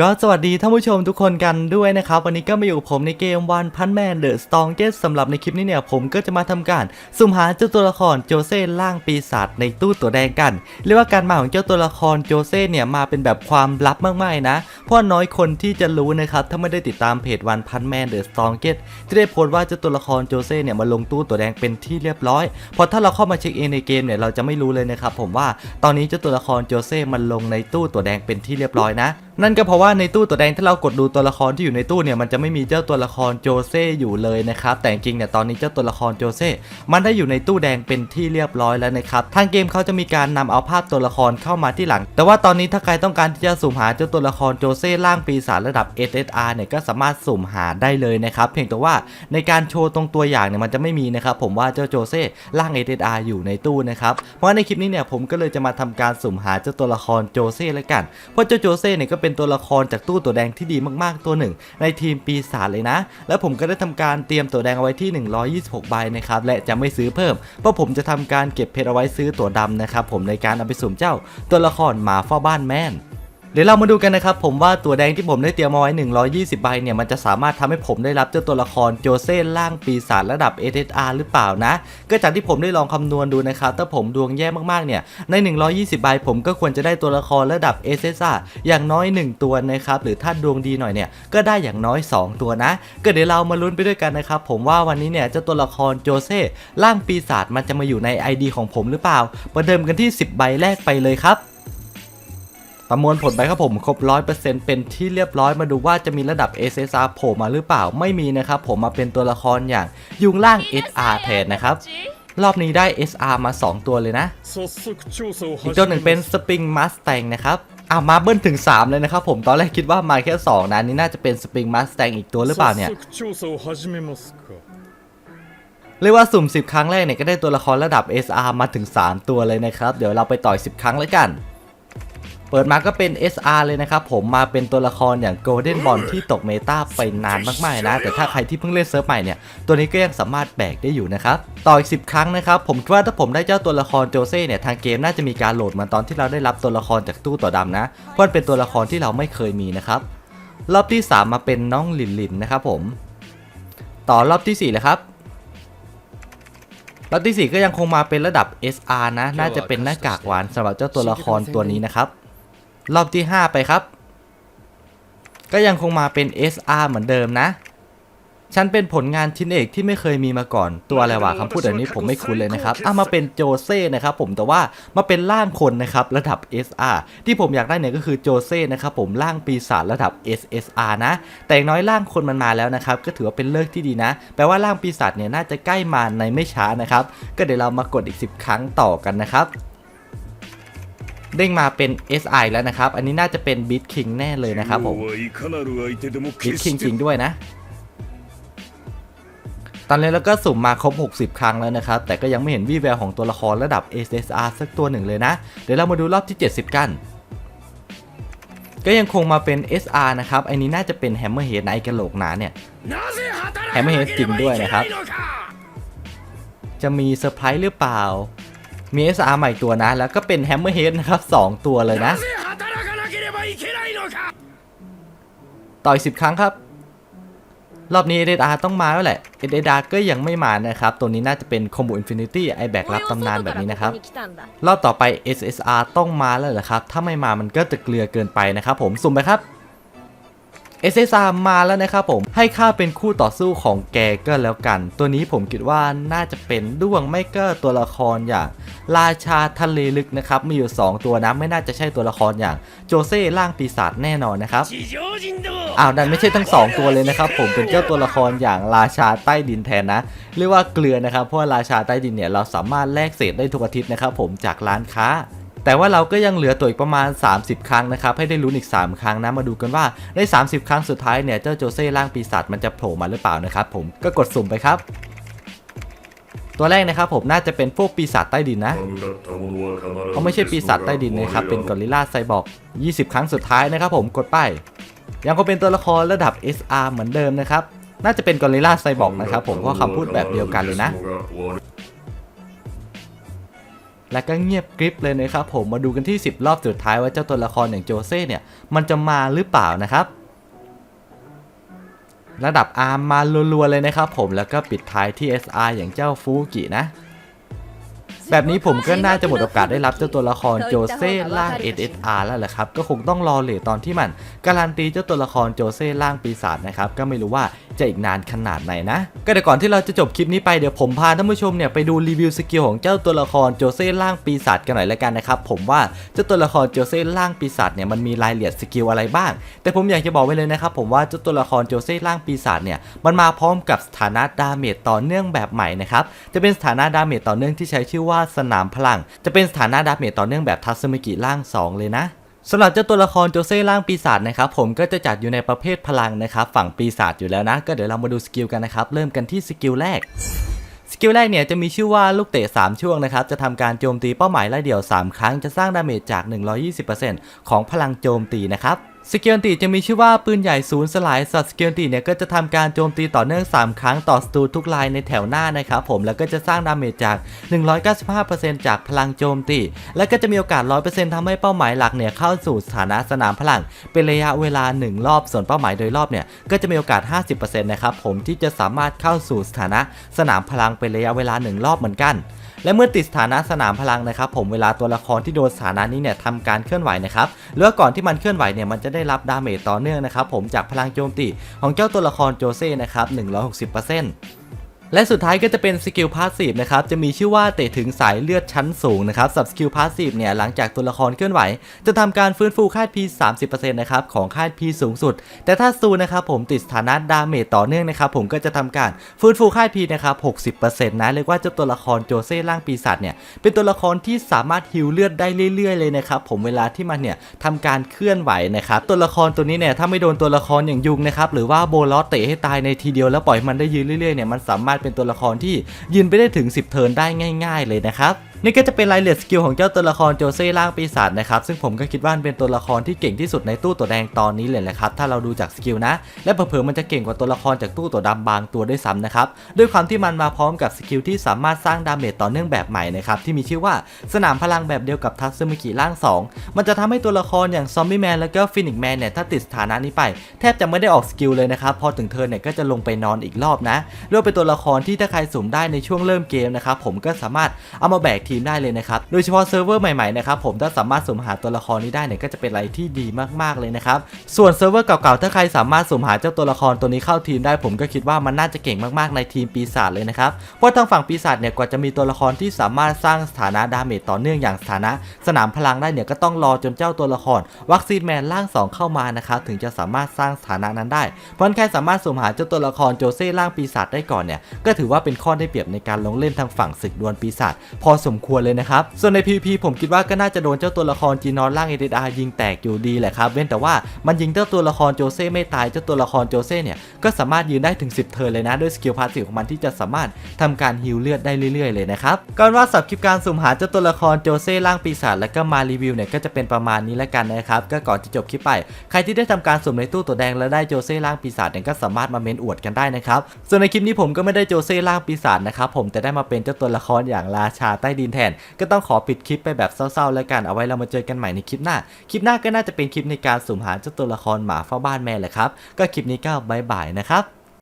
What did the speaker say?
ก็สวัสดีท่านผู้ชมทุกคนกันด้วยนะครับ วันนี้ก็มาอยู่กับผมในเกมวันพันแมนเดอะสตองเกสสำหรับในคลิปนี้เนี่ยผมก็จะมาทำการสุ่มหาเจ้าตัวละครโจเซ่ล่างปีศาจในตู้ตัวแดงกัน เรียกว่าการมาของเจ้าตัวละครโจเซ่เนี่ยมาเป็นแบบความลับมากๆนะ เพราะน้อยคนที่จะรู้นะครับถ้าไม่ได้ติดตามเพจวันพันแมนเดอะสตองเกสที่ได้โพสต์ว่าเจ้าตัวละครโจเซ่เนี่ยมาลงตู้ตัวแดงเป็นที่เรียบร้อยพอถ้าเราเข้ามาเช็คเองในเกมเนี่ยเราจะไม่รู้เลยนะครับผมว่าตอนนี้เจ้าตัวละครโจเซ่มันลงในตู้ตัวแดงเป็นที่เรียบร้อยนะนั่นก็เพราะว่าในตู้ตัวแดงถ้าเรากดดูตัวละครที่อยู่ในตู้เนี่ยมันจะไม่มีเจ้าตัวละครโจเซ่อยู่เลยนะครับแต่จริงเนี่ยตอนนี้เจ้าตัวละครโจเซ่มันได้อยู่ในตู้แดงเป็นที่เรียบร้อยแล้วนะครับทางเกมเขาจะมีการนำเอาภาพตัวละครเข้ามาที่หลัง แต่ว่าตอนนี้ถ้าใครต้องการที่จะสุ่มหาเจ้าตัวละครโจเซ่ล่างปีศาจระดับ SSR เนี่ยก็สามารถสุ่มหาได้เลยนะครับเพียงแต่ว่าในการโชว์ตรงตัวอย่างเนี่ยมันจะไม่มีนะครับผมว่าเจ้าโจเซ่ล่าง SSR อยู่ในตู้นะครับเพราะในคลิปนี้เนี่ยผมก็เลยจะมาทำการสุ่มหาเจ้าตัวละครโจเซ่แล้วกันเพราะเจ้าโจเซ่เนี่ยก็เป็นตัวละครจากตู้ตัวแดงที่ดีมากๆตัวหนึ่ง ในทีมปีศาจเลยนะ แล้วผมก็ได้ทำการเตรียมตัวแดงเอาไว้ที่ 126 ใบนะครับและจะไม่ซื้อเพิ่ม เพราะผมจะทำการเก็บเพชรเอาไว้ซื้อตัวดำนะครับผมในการเอาไปสุ่มเจ้า ตัวละครหมาเฝ้าบ้านแม่น เดี๋ยวเรามาดูกันนะครับผมว่าตัวแดงที่ผมได้เตรียมเอาไว้ 120 ใบเนี่ยมันจะสามารถทำให้ผมได้รับเจ้าตัวละครโจเซ่ล่างปีศาจระดับ SSR หรือเปล่านะ ก็จากที่ผมได้ลองคำนวณดูนะครับถ้าผมดวงแย่มากๆเนี่ยใน 120 ใบผมก็ควรจะได้ตัวละครระดับ SSR อย่างน้อย 1 ตัวนะครับหรือถ้าดวงดีหน่อยเนี่ยก็ได้อย่างน้อย 2 ตัวนะ ก็เดี๋ยวเรามาลุ้นไปด้วยกันนะครับผมว่าวันนี้เนี่ยเจ้าตัวละครโจเซ่ล่างปีศาจมันจะมาอยู่ใน ID ของผมหรือเปล่า ประเดิมกันที่ 10 ใบแรกไปเลยครับ ประมวลผลไปครับผมครบ 100%เป็นที่เรียบร้อยมาดูว่าจะมีระดับ SSR โผล่มาหรือเปล่าไม่มีนะครับผมมาเป็นตัวละครอย่างยุงล่าง SR แทนนะครับรอบนี้ได้ SR มา 2 ตัวเลยนะ อีกตัวหนึ่งเป็น Spring Mustang นะครับอะมาเบิ้ลถึง 3 เลยนะครับผมตอนแรกคิดว่ามาแค่ 2 นะนี่น่าจะเป็นสปริงมาสเต็งอีกตัวหรือเปล่าเนี่ยเรียกว่าสุ่ม 10 ครั้งแรกเนี่ยก็ได้ตัวละครระดับ SR มาถึง 3 ตัวเลยนะครับ เดี๋ยวเราไปต่อย 10 ครั้งแล้วกัน เปิดมาก็เป็น SR เลยนะครับผมมาเป็นตัวละครอย่าง Golden Ball ที่ตกเมตาไปนานมากๆนะ แต่ถ้าใครที่เพิ่งเล่นเซิร์ฟใหม่เนี่ย ตัวนี้ก็ยังสามารถแบกได้อยู่นะครับ ต่ออีก 10 ครั้งนะครับ ผมคิดว่าถ้าผมได้เจ้าตัวละครโจเซ่เนี่ย ทางเกมน่าจะมีการโหลดมาตอนที่เราได้รับตัวละครจากตู้ต่อดำนะเพราะเป็นตัวละครที่เราไม่เคยมีนะครับรอบที่ 3 มาเป็นน้องหลินหลินนะครับผมต่อรอบที่4เลยครับรอบที่ 4 ก็ยังคงมาเป็นระดับ SR นะ น่าจะเป็นหน้ากากหวานสำหรับเจ้าตัวละครตัวนี้นะครับ รอบที่ 5 ไปครับ ก็ยังคงมาเป็น SR เหมือนเดิมนะ ฉันเป็นผลงานชิ้นเอกที่ไม่เคยมีมาก่อนตัวอะไรวะคำพูดแบบนี้ผมไม่คุ้นเลยนะครับอะมาเป็นโจเซ่นะครับผมแต่ว่ามาเป็นร่างคนนะครับระดับ SR ที่ผมอยากได้เนี่ยก็คือโจเซ่นะครับผมร่างปีศาจระดับ SSR นะ แต่อย่างน้อยร่างคนมันมาแล้วนะครับก็ถือว่าเป็นเลิกที่ดีนะ แปลว่าร่างปีศาจเนี่ยน่าจะใกล้มาในไม่ช้านะครับ ก็เดี๋ยวเรามากดอีก 10 ครั้งต่อกันนะครับ เด้งมาเป็น SI แล้วนะครับ อันนี้น่าจะเป็นบิทคิงแน่เลยนะครับผมบิทคิงจริงด้วยนะ ตอนนี้เราก็สุ่มมาครบ 60 ครั้งแล้วนะครับ แต่ก็ยังไม่เห็นวี่แววของตัวละครระดับ SSR สักตัวหนึ่งเลยนะ เดี๋ยวเรามาดูรอบที่ 70 กันก็ยังคงมาเป็น SR นะครับ อันนี้น่าจะเป็นแฮมเมอร์เฮดไนกระโหลกหนาเนี่ย แฮมเมอร์เฮดจริงด้วยนะครับ จะมีเซอร์ไพรส์หรือเปล่า มี SR ใหม่ตัวนะ แล้วก็เป็นแฮมเมอร์เฮดนะครับ 2 ตัวเลยนะต่อยสิบครั้งครับ รอบนี้เอเดดาต้องมาแล้วแหละเอเดดาก็ยังไม่มานะครับ ตัวนี้น่าจะเป็นคอมบูอินฟินิตี้ไอแบกรับตำนานแบบนี้นะครับ รอบต่อไป SSR ต้องมาแล้วแหละครับ ถ้าไม่มามันก็จะเกลือเกินไปนะครับผมสุ่มไปครับ เอซซามาแล้วนะครับผมให้ข้าเป็นคู่ต่อสู้ของแกก็แล้วกัน ตัวนี้ผมคิดว่าน่าจะเป็นด้วงไม่ก็ตัวละครอย่าง ราชาทะเลลึกนะครับมีอยู่ 2 ตัวนะไม่น่าจะใช่ตัวละครอย่างโจเซ่ร่างปีศาจแน่นอนนะครับอ้าวดันไม่ใช่ทั้ง 2 ตัวเลยนะครับผมเป็นเจ้าตัวละครอย่างราชาใต้ดินแทนนะเรียกว่าเกลือนะครับเพราะราชาใต้ดินเนี่ยเราสามารถแลกเศษได้ทุกอาทิตย์นะครับผมจากร้านค้า แต่ว่าเราก็ยังเหลือตัวอีกประมาณ 30 ครั้งนะครับให้ได้ลุ้นอีก 3 ครั้งนะมาดูกันว่าใน 30 ครั้งสุดท้ายเนี่ยเจ้าโจเซ่ร่างปีศาจมันจะโผล่มาหรือเปล่านะครับผมก็กดสุ่มไปครับ ตัวแรกนะครับผมน่าจะเป็นพวกปีศาจใต้ดินนะเขาไม่ใช่ปีศาจใต้ดินนะครับเป็นกอริลลาไซบอร์ก20 ครั้งสุดท้ายนะครับผมกดไปยังคงเป็นตัวละครระดับ SR เหมือนเดิมนะครับน่าจะเป็นกอริลลาไซบอร์กนะครับผมเพราะคำพูดแบบเดียวกันเลยนะ แล้วก็เงียบกริบเลยนะครับผมมาดูกันที่ 10 รอบสุดท้ายว่าเจ้าตัวละครอย่างโจเซ่เนี่ยมันจะมาหรือเปล่านะครับ ระดับอาร์มาลัวๆเลยนะครับผมแล้วก็ปิดท้ายที่ SR อย่างเจ้าฟูกินะ แบบนี้ผมก็น่าจะหมดโอกาสได้รับเจ้าตัวละครโจเซ่ล่าง SSR แล้วแหละครับ ก็คงต้องรอเลทตอนที่มันการันตีเจ้าตัวละครโจเซ่ล่างปีศาจนะครับ ก็ไม่รู้ว่าจะอีกนานขนาดไหนนะ ก็เดี๋ยวก่อนที่เราจะจบคลิปนี้ไปเดี๋ยวผมพาท่านผู้ชมเนี่ยไปดูรีวิวสกิลของเจ้าตัวละครโจเซ่ล่างปีศาจกันหน่อยล้วกันนะครับผมว่าเจ้าตัวละครโจเซ่ล่างปีศาจเนี่ยมันมีรายละเอียดสกิลอะไรบ้าง แต่ผมอยากจะบอกไว้เลยนะครับผมว่าเจ้าตัวละครโจเซ่ล่างปีศาจเนี่ยมันมาพร้อมกับสถานะดาเมจต่อเนื่องแบบใหม่นะครับจะเป็นสถานะดาเมจต่อเนื่องที่ใช้ชื่อว่า่าสนามพลัง จะเป็นสถานะดาเมจต่อเนื่องแบบทัศมิกิล่าง 2 เลยนะสำหรับเจ้าตัวละครโจเซ่ล่างปีศาจนะครับผมก็จะจัดอยู่ในประเภทพลังนะครับฝั่งปีศาจอยู่แล้วนะ ก็เดี๋ยวเรามาดูสกิลกันนะครับเริ่มกันที่สกิลแรกสกิลแรกเนี่ยจะมีชื่อว่าลูกเตะ 3 ช่วงนะครับจะทำการโจมตีเป้าหมายไล่เดี่ยว 3 ครั้งจะสร้างดาเมจจาก 120%ของพลังโจมตีนะครับ สกิลตีจะมีชื่อว่าปืนใหญ่ศูนย์สลายสัตว์สกิลตีเนี่ยก็จะทำการโจมตีต่อเนื่อง 3 ครั้งต่อศัตรูทุกรายในแถวหน้านะครับผมแล้วก็จะสร้างดาเมจจาก 195%จากพลังโจมตี และก็จะมีโอกาส 100%ทำให้เป้าหมายหลักเนี่ยเข้าสู่สถานะสนามพลัง เป็นระยะเวลา 1 รอบส่วนเป้าหมายโดยรอบเนี่ยก็จะมีโอกาส 50%นะครับผมที่จะสามารถเข้าสู่สถานะสนามพลังเป็นระยะเวลา 1 รอบเหมือนกันและเมื่อติดสถานะสนามพลังนะครับผมเวลาตัวละครที่โดนสถานะนี้เนี่ยทำการเคลื่อนไหวนะครับหรือว่าก่อนที่มันเคลื่อนไหวเนี่ยมันจะได้รับดาเมจต่อเนื่องนะครับผมจากพลังโจมตีของเจ้าตัวละครโจเซ่นะครับ160% และสุดท้ายก็จะเป็นสกิลพาสซีฟนะครับจะมีชื่อว่าเตะถึงสายเลือดชั้นสูงนะครับสับสกิลพาสซีฟเนี่ยหลังจากตัวละครเคลื่อนไหว จะทำการฟื้นฟูค่า P 30%นะครับของค่า P สูงสุด แต่ถ้าซูนะครับผมติดสถานะดาเมจต่อเนื่องนะครับผมก็จะทำการฟื้นฟูค่า P นะครับ60%นะเรียกว่าเจ้าตัวละครโจเซ่ล่างปีศาจเนี่ยเป็นตัวละครที่สามารถฮิวเลือดได้เรื่อย ๆ เลยนะครับผมเวลาที่มันเนี่ยทำการเคลื่อนไหวนะครับตัวละครตัวนี้เนี่ยถ้าไม่โดนตัวละครอย่างยุงนะครับหรือว่าโบลอสเตะให้ตายในทีเดียวแล้วปล่อยมันได้ยืนเรื่อยๆเนี่ยมันสามารถเป็นตัวละครที่ยืนไปได้ถึง 10 เทิร์นได้ง่าย ๆ เลยนะครับ นี่ก็จะเป็นรายละเอียดสกิลของเจ้าตัวละครโจเซ่ล่างปีศาจนะครับซึ่งผมก็คิดว่าเป็นตัวละครที่เก่งที่สุดในตู้ตัวแดงตอนนี้เลยแหละครับถ้าเราดูจากสกิลนะ และเผลอๆมันจะเก่งกว่าตัวละครจากตู้ตัวดำบางตัวด้วยซ้ำนะครับด้วยความที่มันมาพร้อมกับสกิลที่สามารถสร้างดาเมจต่อเนื่องแบบใหม่นะครับที่มีชื่อว่าสนามพลังแบบเดียวกับทัซึมิกิล่าง 2 มันจะทำให้ตัวละครอย่างซอมบี้แมนแล้วก็ฟินิกแมนเนี่ยถ้าติดสถานะนี้ไป แทบจะไม่ได้ออกสกิลเลยนะครับพอถึงเทิร์นเนี่ยก็จะลงไปนอนอีกรอบนะเรียกเป็นตัวละครที่ถ้าใครสุ่มได้ในช่วงเริ่มเกมนะครับผมก็สามารถเอามาแบกทมได้เลยนะครับ โดยเฉพาะเซิร์ฟเวอร์ใหม่ๆนะครับผมถ้าสามารถสุ่มหาตัวละครนี้ได้เนี่ยก็จะเป็นอะไรที่ดีมากๆเลยนะครับ ส่วนเซิร์ฟเวอร์เก่าๆถ้าใครสามารถสุ่มหาเจ้าตัวละครตัวนี้เข้าทีมได้ผมก็คิดว่ามันน่าจะเก่งมากๆในทีมปีศาจเลยนะครับ เพราะทางฝั่งปีศาจเนี่ยกว่าจะมีตัวละครที่สามารถสร้างสถานะดาเมจต่อเนื่องอย่างสถานะ สนามพลังได้เนี่ยก็ต้องรอจนเจ้าตัวละครวัคซีนแมนล่าง 2 เข้ามานะครับถึงจะสามารถสร้างสถานะนั้นได้ เพราะใครสามารถสุ่มหาเจ้าตัวละครโจเซ่ล่างปีศาจได้ก่อนเนี่ยก็ถือว่าเป็นข้อได้เปรียบในการลงเล่นทางฝั่งศึกดวลปีศาจพอสมควรเลยนะครับ ส่วนใน PVP ผมคิดว่าก็น่าจะโดนเจ้าตัวละครจีนอนล่างเอเดอายิงแตกอยู่ดีแหละครับ เว้นแต่ว่ามันยิงเจ้าตัวละครโจเซ่ไม่ตาย เจ้าตัวละครโจเซ่เนี่ยก็สามารถยืนได้ถึง 10 เทิร์นเลยนะด้วยสกิลพาสซีฟของมันที่จะสามารถทำการฮิลเลือดได้เรื่อยๆ เลยนะครับก่อนว่าสับคลิปการสุ่มหาเจ้าตัวละครโจเซ่ล่างปีศาจแล้วก็มารีวิวเนี่ยก็จะเป็นประมาณนี้แล้วกันนะครับก็ก่อนจะจบคลิปไป ใครที่ได้ทำการสุ่มในตู้ตัวแดงแล้วได้โจเซ่ล่างปีศาจเนี่ยก็สามารถมาเมนอวดกันได้นะครับส่วนในคลิปนี้ผมก็ไม่ได้โจเซ่ล่างปีศาจนะครับผมแต่ได้มาเป็นเจ้าตัวละครอย่างราชาใต้ดินแทน ก็ต้องขอปิดคลิปไปแบบเศร้าๆแล้วกันเอาไว้เรามาเจอกันใหม่ในคลิปหน้า คลิปหน้าก็น่าจะเป็นคลิปในการสุ่มหาเจ้าตัวละครหมาเฝ้าบ้านแม่แหละครับ ก็คลิปนี้ก็บายบายนะครับ